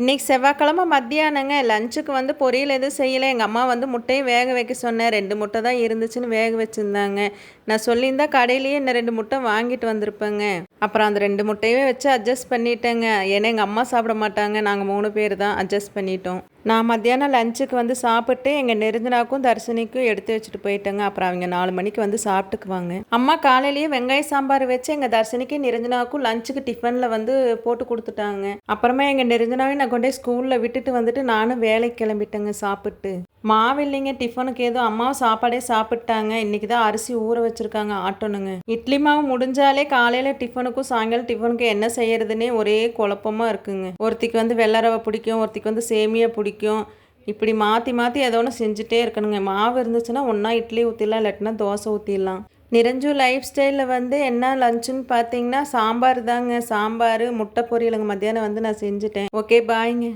இன்றைக்கி செவ்வாய்க்கிழமை மத்தியானங்க லஞ்சுக்கு வந்து பொரியல் எதுவும் செய்யலை. எங்கள் அம்மா வந்து முட்டையை வேக வைக்க சொன்னேன் ரெண்டு முட்டை தான் இருந்துச்சுன்னு வேக வச்சுருந்தாங்க. நான் சொல்லியிருந்தா கடையிலேயே இன்னும் ரெண்டு முட்டை வாங்கிட்டு வந்திருப்பேங்க. அப்புறம் அந்த ரெண்டு முட்டையுமே வச்சு அட்ஜஸ்ட் பண்ணிட்டேங்க. ஏன்னா எங்கள் அம்மா சாப்பிட மாட்டாங்க. நாங்கள் மூணு பேர் தான் அட்ஜஸ்ட் பண்ணிட்டோம். நான் மத்தியானம் லஞ்சுக்கு வந்து சாப்பிட்டு எங்கள் நெருஞ்சனாக்கும் தர்ஷினிக்கும் எடுத்து வச்சுட்டு போயிட்டேங்க. அப்புறம் அவங்க நாலு மணிக்கு வந்து சாப்பிட்டுக்குவாங்க. அம்மா காலையிலேயே வெங்காய சாம்பார் வச்சு எங்கள் தரிசனிக்கு நிரஞ்சனாவுக்கும் லஞ்சுக்கு டிஃபனில் வந்து போட்டு கொடுத்துட்டாங்க. அப்புறமா எங்கள் நெருஞ்சனாவே நான் கொண்டே ஸ்கூலில் விட்டுட்டு வந்துட்டு நானும் வேலைக்கு கிளம்பிட்டேங்க சாப்பிட்டு. மாவு இல்லைங்க டிஃபனுக்கு ஏதோ அம்மாவும் சாப்பாடே சாப்பிட்டாங்க. இன்றைக்கி தான் அரிசி ஊற வச்சுருக்காங்க ஆட்டணுங்க. இட்லி மாவு முடிஞ்சாலே காலையில் டிஃபனுக்கும் சாயங்காலம் டிஃபனுக்கும் என்ன செய்யறதுன்னே ஒரே குழப்பமாக இருக்குங்க. ஒருத்திக்கு வந்து வெள்ளரவை பிடிக்கும் ஒருத்திக்கு வந்து சேமியா பிடிக்கும். இப்படி மாற்றி மாற்றி ஏதோ ஒன்று செஞ்சுட்டே இருக்கணுங்க. மாவு இருந்துச்சுன்னா ஒன்றா இட்லி ஊற்றிடலாம் இல்லாட்டினா தோசை ஊற்றிடலாம் நிரஞ்சு லைஃப் ஸ்டைலில் வந்து என்ன லஞ்சுன்னு பார்த்தீங்கன்னா சாம்பார் தாங்க. சாம்பார் முட்டை பொரியலுங்க. மத்தியானம் வந்து நான் செஞ்சுட்டேன். ஓகே பாய்ங்க